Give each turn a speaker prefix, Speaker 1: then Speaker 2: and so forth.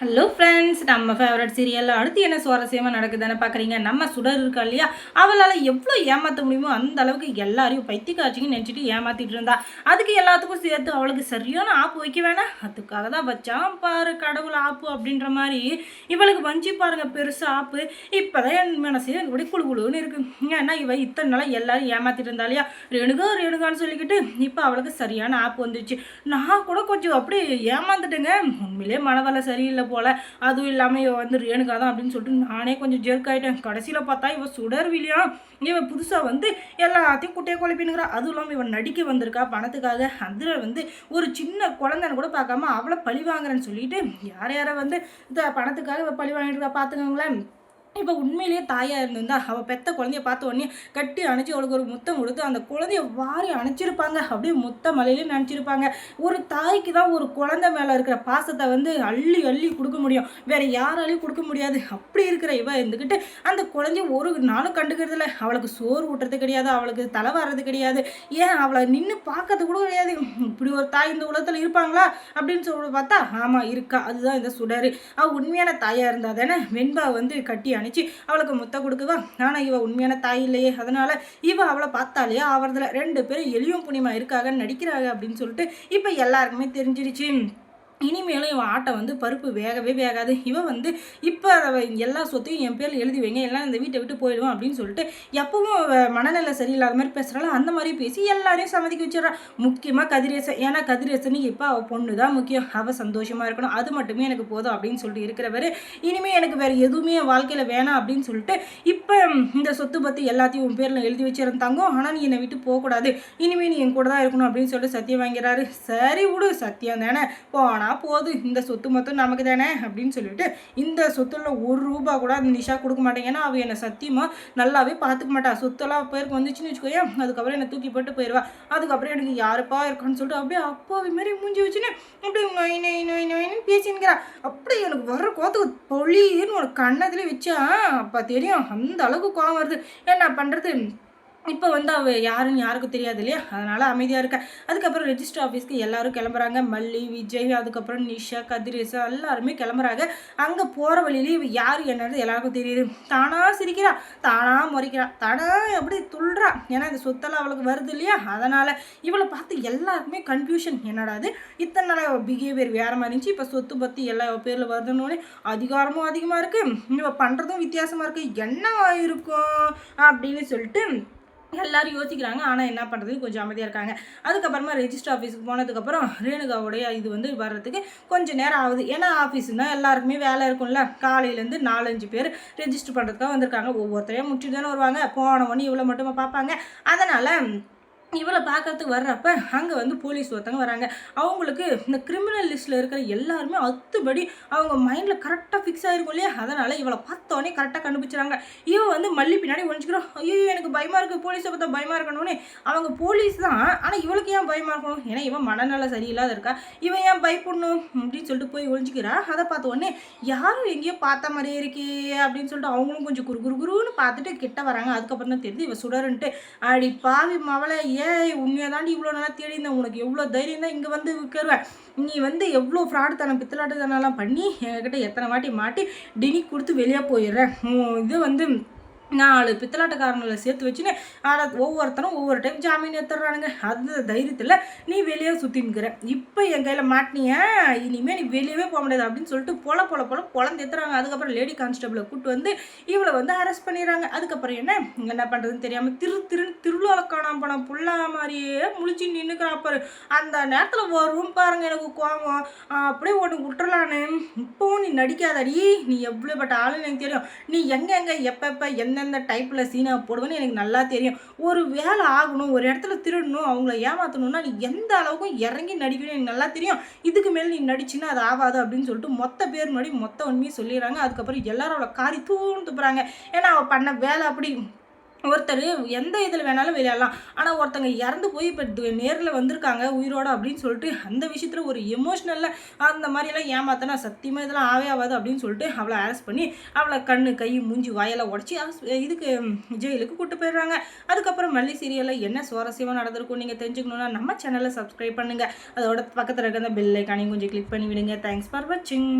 Speaker 1: Hello friends நம்ம favourite serial அடுத்து என்ன சுவாரஸ்யமாக நடக்குதுன்னு பார்க்குறீங்க நம்ம சுடர் இருக்கா இல்லையா? அவளால் எவ்வளோ ஏமாற்ற முடியுமோ அந்த அளவுக்கு எல்லாரையும் பைத்தியக்காட்சின்னு நினச்சிட்டு ஏமாற்றிட்டு இருந்தா. அதுக்கு எல்லாத்துக்கும் சேர்த்து அவளுக்கு சரியான ஆப்பு வைக்க வேணாம். அதுக்காக தான் வச்சான் பாரு கடவுள் ஆப்பு அப்படின்ற மாதிரி. இவளுக்கு வஞ்சி பாருங்க பெருசு ஆப்பு. இப்போ தான் என் மனசே இப்படி குழு குழுன்னு இருக்கு. ஏன்னா இவள் இத்தனை நாளாக எல்லாரும் ஏமாற்றிட்டு இருந்தா இல்லையா? ரேணுகா ரேணுகான்னு சொல்லிக்கிட்டு இப்போ அவளுக்கு சரியான ஆப்பு வந்துச்சு நான் கூட கொஞ்சம் அப்படியே ஏமாந்துட்டேங்க. உண்மையிலே மனவலை சரியில்லை போல். அதுவும் இல்லாமல் இவ வந்து ரேணுகா தான் அப்படின்னு சொல்லிட்டு நானே கொஞ்சம் ஜெர்க் ஆகிட்டேன் கடைசியில் பார்த்தா இவ சுடர்விலியா இவன் புதுசாக வந்து எல்லாத்தையும் குட்டையை குழப்பினுங்கிறா அதுவும் இல்லாமல் இவன் நடிக்க வந்திருக்கா பணத்துக்காக. அதில் வந்து ஒரு சின்ன குழந்தைன்னு கூட பார்க்காம அவளை பழி வாங்குறேன்னு சொல்லிட்டு யார் யாரை வந்து இந்த பணத்துக்காக பழி வாங்கிட்டு இருக்கா பார்த்துக்கோங்களேன். இப்போ உண்மையிலேயே தாயாக இருந்திருந்தா அவள் பெத்த குழந்தைய பார்த்த உடனே கட்டி அணைச்சி அவளுக்கு ஒரு முத்தம் கொடுத்து அந்த குழந்தைய வாரி அணைச்சிருப்பாங்க. அப்படியே முத்த மலையிலேயே நினச்சிருப்பாங்க. ஒரு தாய்க்கு தான் ஒரு குழந்தை மேலே இருக்கிற பாசத்தை வந்து அள்ளி அள்ளி கொடுக்க முடியும். வேறு யாராலையும் கொடுக்க முடியாது. அப்படி இருக்கிற இவ இருந்துக்கிட்டு அந்த குழந்தைய ஒரு நாளும் கண்டுக்கிறதுல அவளுக்கு சோறு ஊட்டுறது கிடையாது. அவளுக்கு தலை வர்றது கிடையாது. ஏன்? அவளை நின்று பார்க்கறது கூட கிடையாது. இப்படி ஒரு தாய் இந்த உலகத்தில் இருப்பாங்களா? அப்படின்னு சொல்லி பார்த்தா ஆமாம் இருக்கா. அதுதான் இந்த சுடரு. அவள் உண்மையான தாயாக இருந்தால் தானே வெண்பா வந்து கட்டி நினச்சி அவளுக்கு முத்த கொடுக்குவா ஆனால் இவ உண்மையான தாய் இல்லையே. அதனால் இவ அவளை பார்த்தாலே ஆவறதில் ரெண்டு பேரும் எளியும் புனிமா இருக்காங்கன்னு நடிக்கிறாங்க அப்படின்னு சொல்லிட்டு இப்போ எல்லாருக்குமே தெரிஞ்சிருச்சு. இனிமேலும் இவன் ஆட்டை வந்து பருப்பு வேகவே வேகாது. இவன் வந்து இப்போ எல்லா சொத்தையும் என் பேரில் எழுதி வைங்க எல்லாம் இந்த வீட்டை விட்டு போயிடுவான் அப்படின்னு சொல்லிட்டு எப்பவும் மனநிலை சரியில்லாத மாதிரி பேசுகிறாலும் அந்த மாதிரி பேசி எல்லாரையும் சம்மதிக்க வச்சிடறான் முக்கியமாக கதிரேசன் ஏன்னா கதிரேசனுக்கு இப்போ அவள் பொண்ணு தான் முக்கியம். அவள் சந்தோஷமாக இருக்கணும். அது மட்டுமே எனக்கு போதும் அப்படின்னு சொல்லிட்டு இருக்கிறவர். இனிமேல் எனக்கு வேறு எதுவுமே வாழ்க்கையில் வேணாம் அப்படின்னு சொல்லிட்டு இப்போ இந்த சொத்து பற்றி எல்லாத்தையும் உன் பேரில் எழுதி வச்சிருந்தாங்க ஆனால் நீ என்னை விட்டு போகக்கூடாது. இனிமேல் நீ என் கூட தான் இருக்கணும் அப்படின்னு சொல்லிட்டு சத்தியம் வாங்கிறாரு. சரி விடு சத்தியம் தானே. போனால் ஆனால் போது இந்த சொத்து மொத்தம் நமக்கு தானே? அப்படின்னு சொல்லிட்டு இந்த சொத்துல ஒரு ரூபா கூட அந்த நிஷா கொடுக்க மாட்டேன் ஏன்னா அவள் என்னை சத்தியமாக நல்லாவே பார்த்துக்க மாட்டா. சொத்தெல்லாம் பேருக்கு வந்துச்சுன்னு வச்சுக்கோயே அதுக்கப்புறம் என்னை தூக்கி போட்டு போயிடுவா அதுக்கப்புறம் எனக்கு யாருப்பா இருக்கான்னு சொல்லிட்டு அப்படியே அப்பாவி மாதிரி மூஞ்சி வச்சுன்னு அப்படியே நொய் நொய் நொய் நொயின்னு பேசினுங்கிறா அப்படியே எனக்கு வர்ற கோத்துக்கு பொழின்னு ஒரு கண்ணத்துல வச்சா அப்போ தெரியும். அந்த அளவுக்கு கோவம் வருது. என்ன பண்ணுறது இப்போ வந்து அவள் யாருன்னு யாருக்கும் தெரியாது இல்லையா? அதனால் அமைதியாக இருக்கேன் அதுக்கப்புறம் ரெஜிஸ்டர் ஆஃபீஸ்க்கு எல்லாரும் கிளம்புறாங்க. மல்லி விஜய் அதுக்கப்புறம் நிஷா கதிரேசா எல்லாருமே கிளம்புறாங்க. அங்கே போகிற வழியிலேயே இவ யார் என்னது எல்லாருக்கும் தெரியுது. தானாக சிரிக்கிறா தானாக முறைக்கிறா தானாக எப்படி துள்ளுறா? ஏன்னா இந்த சொத்தெல்லாம் அவளுக்கு வருது இல்லையா? அதனால் இவளை பார்த்து எல்லாருக்குமே கன்ஃபியூஷன் என்னடாது இத்தனை நாள் பிஹேவியர் வேறு மாதிரி இருந்துச்சு. இப்போ சொத்து பற்றி எல்லா பேரில் வருதுன்னு அதிகாரமும் அதிகமாக இருக்குது இவள் பண்ணுறதும் வித்தியாசமாக இருக்குது என்ன இருக்கும் அப்படின்னு சொல்லிட்டு எல்லாரும் யோசிக்கிறாங்க. ஆனால் என்ன பண்ணுறதுன்னு கொஞ்சம் அமைதியாக இருக்காங்க. அதுக்கப்புறமா ரெஜிஸ்டர் ஆஃபீஸுக்கு போனதுக்கப்புறம் ரேணுகாவுடைய இது வந்து வர்றதுக்கு கொஞ்சம் நேரம் ஆகுது. ஏன்னா ஆஃபீஸுனா எல்லாருக்குமே வேலை இருக்கும்ல. காலையிலேருந்து நாலஞ்சு பேர் ரெஜிஸ்டர் பண்ணுறதுக்காக வந்திருக்காங்க. ஒவ்வொருத்தரையும் முடிச்சுட்டு தானே வருவாங்க. போன உடனே இவ்வளோ மட்டுமா பார்ப்பாங்க. அதனால் இவளை பார்க்கறதுக்கு வர்றப்ப அங்கே வந்து போலீஸ் ஒருத்தவங்க வராங்க. அவங்களுக்கு இந்த கிரிமினல் லிஸ்ட்டில் இருக்கிற எல்லாருமே அத்துபடி அவங்க மைண்டில் கரெக்டாக ஃபிக்ஸ் ஆகிருக்கும் இல்லையா? அதனால் இவளை பார்த்தோன்னே கரெக்டாக கண்டுபிடிச்சாங்க இவன் வந்து மல்லி பின்னாடி ஒழிஞ்சிக்கிறோம் ஐயோ எனக்கு பயமாக இருக்குது போலீஸை பார்த்தா பயமாக இருக்கணும்னு அவங்க போலீஸ் தான். ஆனால் இவளுக்கு ஏன் பயமாக இருக்கணும் ஏன்னா இவன் மனநல சரியில்லாத இருக்கா? இவன் ஏன் பயப்படணும்? அப்படின்னு சொல்லிட்டு போய் ஒழிஞ்சிக்கிறா அதை பார்த்த உடனே யாரும் எங்கேயோ பார்த்த மாதிரியே இருக்கே அப்படின்னு சொல்லிட்டு அவங்களும் கொஞ்சம் குரு குரு குருன்னு பார்த்துட்டு கிட்ட வராங்க. அதுக்கப்புறம் தான் தெரிஞ்சு இவன் சுடருன்ட்டு. அடி பாவி மவளை ஏய் உண்மையாக தாண்டி இவ்வளோ நல்லா தேடி இருந்தேன். உனக்கு எவ்வளோ தைரியம் தான் இங்கே வந்து விற்கிறேன் நீ வந்து எவ்வளோ ஃப்ராடு தானே பித்தலாட்டு தானெல்லாம் பண்ணி என்கிட்ட எத்தனை வாட்டி மாட்டி டினி கொடுத்து வெளியே போயிடுறேன். இது வந்து நாலு பித்தலாட்டக்காரங்களை சேர்த்து வச்சுன்னு ஆனால் ஒவ்வொருத்தரும் ஒவ்வொரு டைம் ஜாமீன் எடுத்துடுறானுங்க அந்த தைரியத்தில் நீ வெளியே சுற்றின்னுக்கிற இப்போ என் கையில் மாட்டினிய இனிமேல் நீ வெளியவே போக முடியாது அப்படின்னு சொல்லிட்டு பொல பொல பொல குழந்தை ஏற்றுறாங்க அதுக்கப்புறம் லேடி கான்ஸ்டபிளை கூப்பிட்டு வந்து இவளை வந்து அரெஸ்ட் பண்ணிடுறாங்க. அதுக்கப்புறம் என்ன? என்ன பண்ணுறதுன்னு தெரியாமல் திரு திரு திருவிழா காணாம போன புள்ளா மாதிரியே முழிச்சு நின்றுக்கிறாப்பாரு அந்த நேரத்தில் வரும் பாருங்க எனக்கு கோபம் அப்படியே ஒன்று விட்டுறலான்னு. இப்போவும் நீ நடிக்காதடி. நீ எவ்வளோப்பட்ட ஆளுன்னு எனக்கு தெரியும். நீ எங்கே எங்கே எப்போ எப்போ என்ன எந்தெந்த டைப்பில் சீனாக போடுவேன்னு எனக்கு நல்லா தெரியும். ஒரு வேலை ஆகணும் ஒரு இடத்துல திருடணும் அவங்கள ஏமாற்றணும்னா நீ எந்த அளவுக்கும் இறங்கி நடிக்கணும் எனக்கு நல்லா தெரியும். இதுக்கு மேலே நீ நடிச்சுன்னா அது ஆகாது அப்படின்னு சொல்லிட்டு மொத்த பேர் முன்னாடி மொத்த உண்மையும் சொல்லிடுறாங்க. அதுக்கப்புறம் எல்லாரோட காரி தூண் துப்புறாங்க ஏன்னா அவள் பண்ண வேலை அப்படி ஒருத்தர் எந்த இதில் வேணாலும் விளையாடலாம். ஆனால் ஒருத்தங்க இறந்து போய் இப்போ நேரில் வந்திருக்காங்க உயிரோட அப்படின்னு சொல்லிட்டு அந்த விஷயத்தில் ஒரு எமோஷ்னலில் அந்த மாதிரியெல்லாம் ஏமாத்தினா சத்தியமாக இதெல்லாம் ஆவே ஆகாது அப்படின்னு சொல்லிட்டு அவளை அரெஸ்ட் பண்ணி அவளை கண்ணு கை மூஞ்சி வாயெல்லாம் உடச்சி இதுக்கு ஜெயிலுக்கு கூட்டு போயிடுறாங்க. அதுக்கப்புறம் மல்லி சீரியலில் என்ன சுவாரஸ்யமாக நடந்திருக்கும் நீங்கள் தெரிஞ்சுக்கணுன்னா நம்ம சேனலை சப்ஸ்கிரைப் பண்ணுங்கள் அதோட பக்கத்தில் இருக்கிற பெல் ஐக்கானையும் கொஞ்சம் கிளிக் பண்ணி விடுங்க தேங்க்ஸ் ஃபார் வாட்சிங்